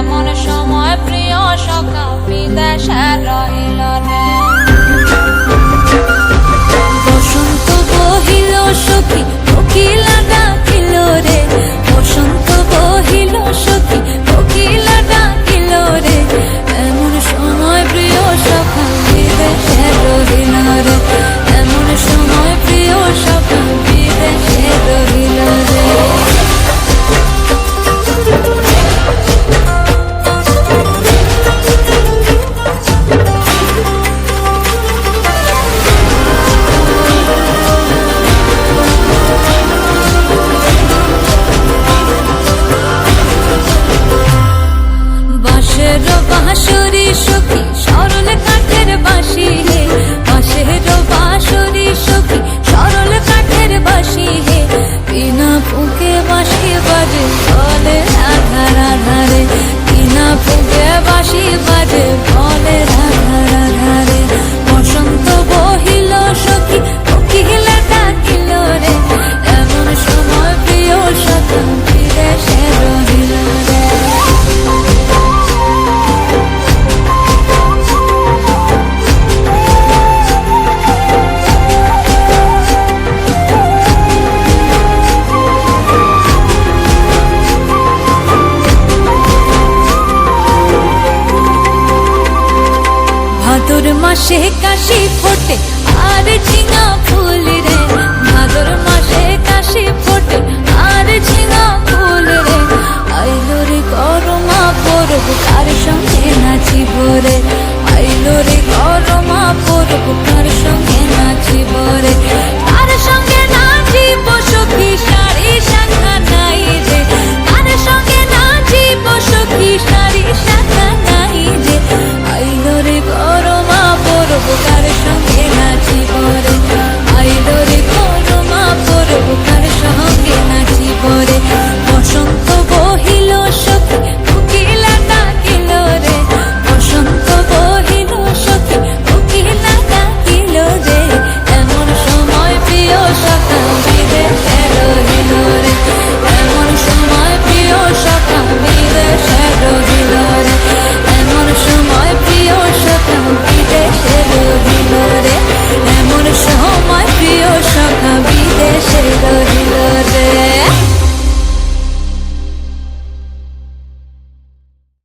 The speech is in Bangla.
এমন সময় প্রিয় সখা বিদেশে রইল। মাসে কাশি ফোটে আর ঝিঙা